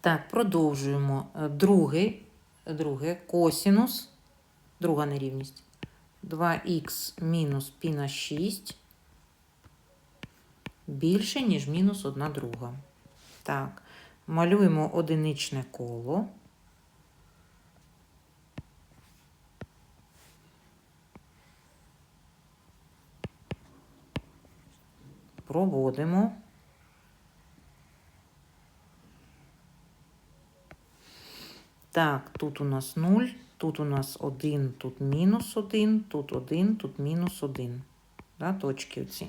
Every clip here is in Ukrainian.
Так, продовжуємо. Е, Другий, друге, косінус, друга нерівність. 2х мінус пі на 6 більше, ніж мінус 1 друга. Так, малюємо одиничне коло. Проводимо. Так, тут у нас 0, тут у нас 1, тут мінус 1, тут 1, тут мінус 1. Да, точки оці.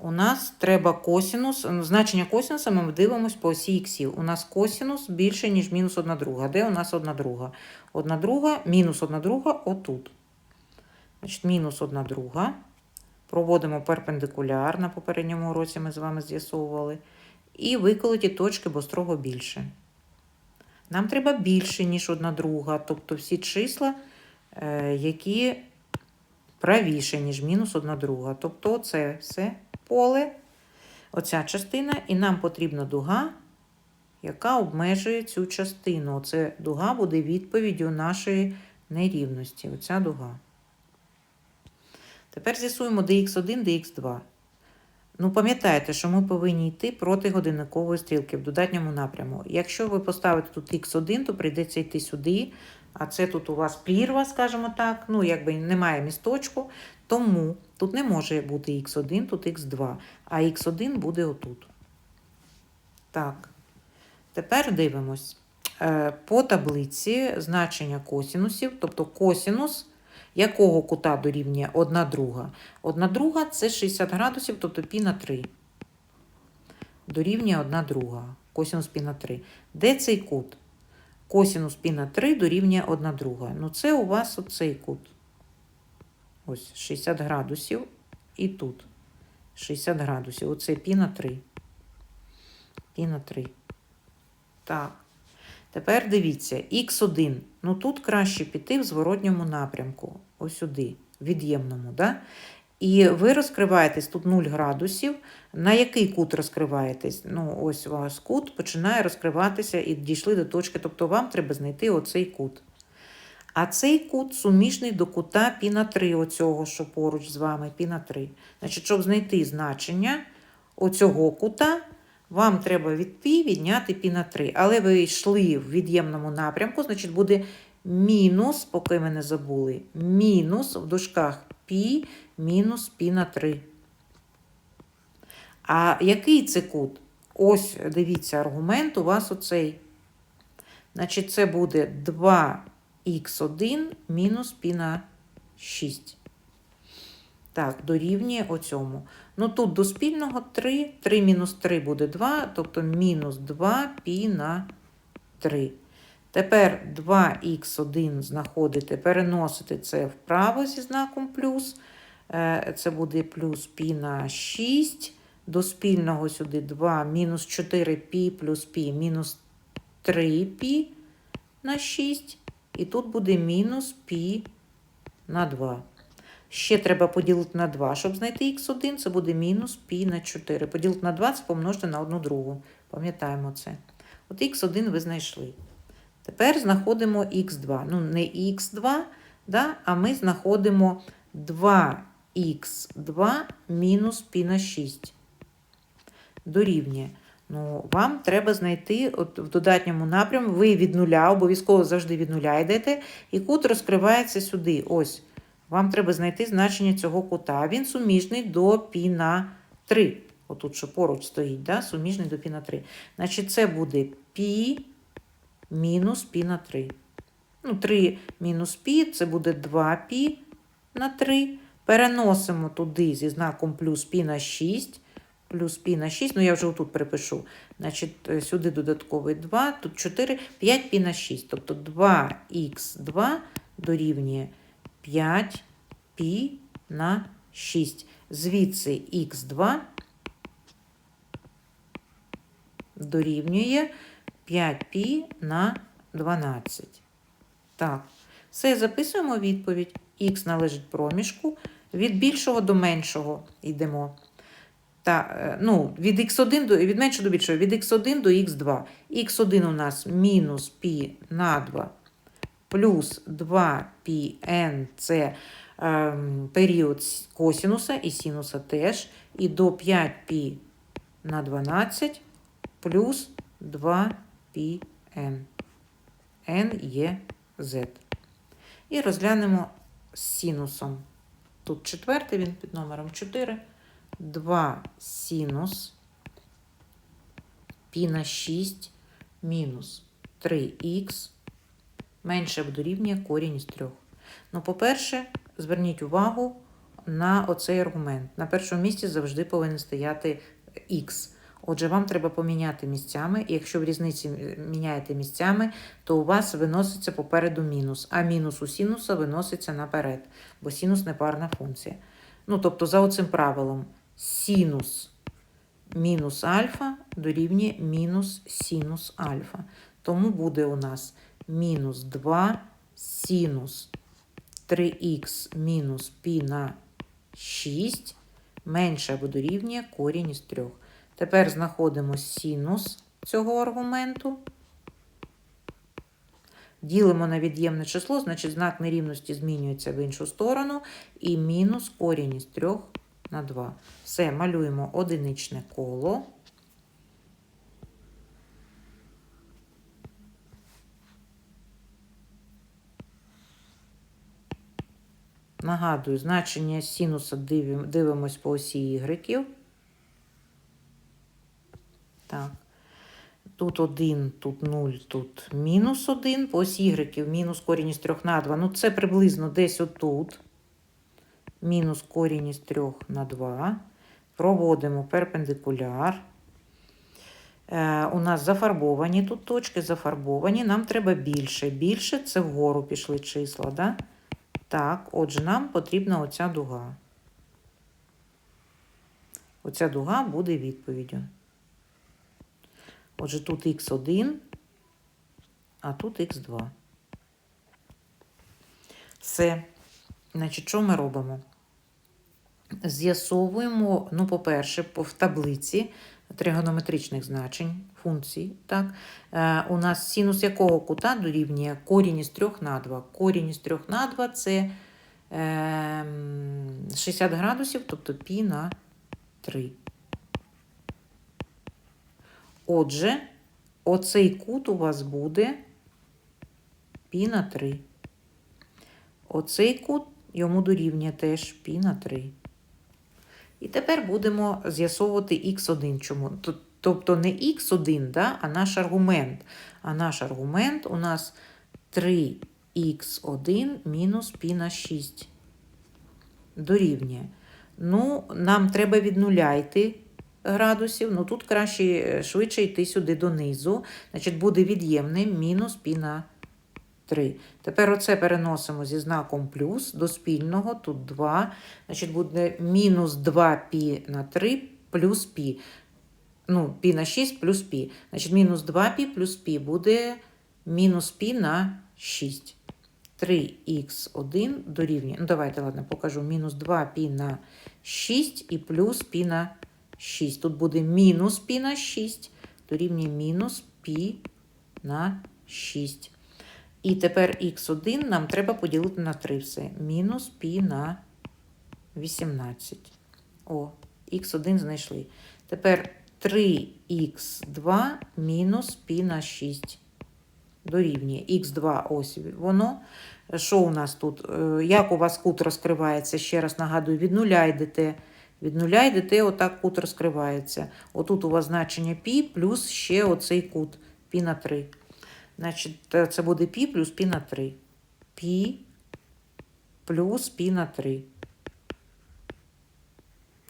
У нас треба косінус. Значення косінуса ми дивимося по осі іксів. У нас косінус більше, ніж мінус 1 друга. Де у нас 1 друга? 1 друга, мінус 1 друга отут. Значить, мінус 1 друга. Проводимо перпендикуляр на попередньому уроці ми з вами з'ясовували. І виколоті точки, бо строго більше. Нам треба більше, ніж одна друга, тобто всі числа, е, які правіше, ніж мінус одна друга. Тобто це все поле, оця частина, і нам потрібна дуга, яка обмежує цю частину. Оце дуга буде відповіддю нашої нерівності. Оця дуга. Тепер з'ясуємо dx1, dx2. Ну, пам'ятайте, що ми повинні йти проти годинникової стрілки в додатньому напряму. Якщо ви поставите тут х1, то прийдеться йти сюди, а це тут у вас прірва, скажімо так, ну, якби немає місточку, тому тут не може бути х1, тут х2, а х1 буде отут. Так, тепер дивимось. Е, По таблиці значення косінусів, тобто косінус якого кута дорівнює 1 друга? 1 друга це 60 градусів, тобто пі на 3. Дорівнює 1 друга. Косінус пі на 3. Де цей кут? Косінус пі на 3 дорівнює 1 друга. Ну, це у вас оцей кут. Ось 60 градусів. І тут 60 градусів. Оце пі на 3. Пі на 3. Так. Тепер дивіться, х1. Ну тут краще піти в зворотньому напрямку, ось сюди, від'ємному. Да? І ви розкриваєтесь тут 0 градусів. На який кут розкриваєтесь? Ну, ось у вас кут починає розкриватися і дійшли до точки. Тобто вам треба знайти оцей кут. А цей кут суміжний до кута пі на 3, оцього, що поруч з вами, пі на 3. Значить, щоб знайти значення оцього кута, вам треба від пі відняти пі на 3. Але ви йшли в від'ємному напрямку, значить буде мінус, поки ми не забули, мінус в дужках пі мінус пі на 3. А який це кут? Ось, дивіться, аргумент у вас оцей. Значить, це буде 2х1 мінус пі на 6. Так, дорівнює оцьому. Ну тут до спільного 3, 3 мінус 3 буде 2, тобто мінус 2 пі на 3. Тепер 2х1 знаходите, переносите це вправо зі знаком плюс. Е, Це буде плюс пі на 6. До спільного сюди 2, мінус 4 пі плюс пі, мінус 3 пі на 6. І тут буде мінус пі на 2. Ще треба поділити на 2. Щоб знайти х1, це буде мінус пі на 4. Поділити на 2 це помножити на одну другу. Пам'ятаємо це. От х1 ви знайшли. Тепер знаходимо х2. Ну, не х2, да, а ми знаходимо 2х2 мінус пі на 6. Дорівнює. Ну, вам треба знайти от в додатньому напрямку, ви від нуля, обов'язково завжди від нуля йдете, і кут розкривається сюди. Ось. Вам треба знайти значення цього кута. Він суміжний до пі на 3. Отут, що поруч стоїть, да? суміжний до пі на 3. Значить, це буде пі мінус пі на 3. Ну, 3 мінус пі, це буде 2 пі на 3. Переносимо туди зі знаком плюс пі на 6. Плюс пі на 6, ну я вже отут перепишу. Значить, е, сюди додатковий 2, тут 4, 5 пі на 6. Тобто 2х2 дорівнює 5 пі на 6. Звідси х2 дорівнює 5 пі на 12. Так, все, записуємо відповідь. Х належить проміжку. Від більшого до меншого йдемо. Та, е, ну, від x1 до від менше до більшого, від x1 до x2. x1 у нас мінус π на 2 плюс 2πn це ем, період с- косінуса і синуса теж. І до 5π на 12 плюс 2πn. n є z. І розглянемо з синусом. Тут четвертий, він під номером 4. 2 синус пі на 6 мінус 3х менше дорівнює корінь із 3. Ну, по-перше, зверніть увагу на оцей аргумент. На першому місці завжди повинен стояти х. Отже, вам треба поміняти місцями, і якщо в різниці міняєте місцями, то у вас виноситься попереду мінус, а мінус у синуса виноситься наперед, бо синус непарна функція. Ну, тобто, за оцим правилом, синус мінус альфа дорівнює мінус синус альфа. Тому буде у нас мінус 2 синус 3х мінус π на 6 менше або дорівнює корінь із 3. Тепер знаходимо синус цього аргументу. Ділимо на від'ємне число, значить знак нерівності змінюється в іншу сторону. І мінус корінь із 3 на 2. Все, малюємо одиничне коло. Нагадую, значення синуса дивим- дивимось по осі Y. Так. Тут 1, тут 0, тут мінус 1. По осі Y мінус корінь із 3 на 2. Ну, це приблизно десь отут. Мінус корінь із 3 на 2. Проводимо перпендикуляр. Е, у нас зафарбовані тут точки, зафарбовані. Нам треба більше. Більше це вгору пішли числа. Да? Так, отже, нам потрібна оця дуга. Оця дуга буде відповіддю. Отже, тут х1, а тут х2. Все. Значить, що ми робимо? З'ясовуємо, ну, по-перше, в таблиці тригонометричних значень функцій. Так? Е, у нас синус якого кута дорівнює корінь із 3 на 2. Корінь із 3 на 2 це ем, 60 градусів, тобто пі на 3. Отже, оцей кут у вас буде пі на 3. Оцей кут йому дорівнює теж пі на 3. І тепер будемо з'ясовувати х1. Чому? Тобто не х1, да, а наш аргумент. А наш аргумент у нас 3х1 мінус π на 6. Дорівнює. Ну, нам треба від нуля йти градусів. Ну тут краще е, швидше йти сюди донизу. Значить, буде від'ємне мінус π на 3. Тепер оце переносимо зі знаком плюс до спільного, тут 2. Значить, буде мінус 2π на 3 плюс π. Ну, π на 6 плюс π. Значить, мінус 2π плюс π буде мінус π на 6. 3х1 дорівнює. Ну, давайте, ладно, покажу. Мінус 2π на 6 і плюс π на 6. Тут буде мінус π на 6, дорівнює мінус π на 6. І тепер х1 нам треба поділити на 3 все. Мінус пі на 18. О, х1 знайшли. Тепер 3х2 мінус пі на 6. Дорівнює х2 ось воно. Що у нас тут? Е, як у вас кут розкривається? Ще раз нагадую, від нуля йдете. Від нуля йдете, отак кут розкривається. Отут у вас значення пі плюс ще оцей кут пі на 3. Значить, е, це буде пі плюс пі на 3. Пі плюс пі на 3.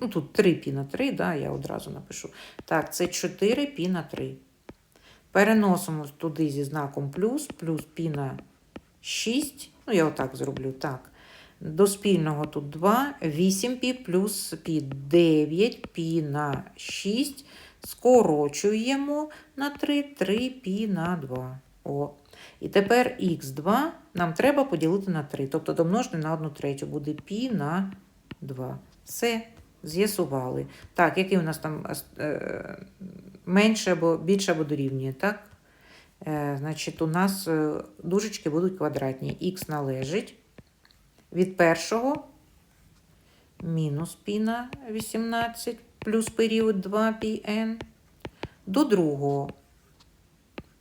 Ну, тут 3 пі на 3, да, я одразу напишу. Так, це 4 пі на 3. Переносимо туди зі знаком плюс, плюс пі на 6. Ну, я отак зроблю. так. До спільного тут 2, 8 пі плюс пі 9 пі на 6. Скорочуємо на 3, 3 пі на 2. О. І тепер х2 нам треба поділити на 3. Тобто домножити на 1 третю. Буде π на 2. Все. З'ясували. Так, який у нас там е, менше або більше або дорівнює, так? Е, значить, у нас е, дужечки будуть квадратні. Х належить від першого мінус пі на 18 плюс період 2 пі n до другого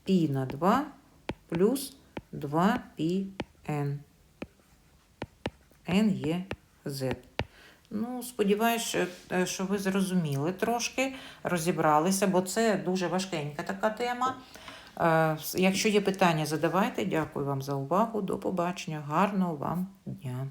пі на 2 плюс 2 пі n. n є z. Ну, сподіваюся, що, що ви зрозуміли трошки, розібралися, бо це дуже важкенька така тема. Е, Якщо є питання, задавайте. Дякую вам за увагу. До побачення. Гарного вам дня.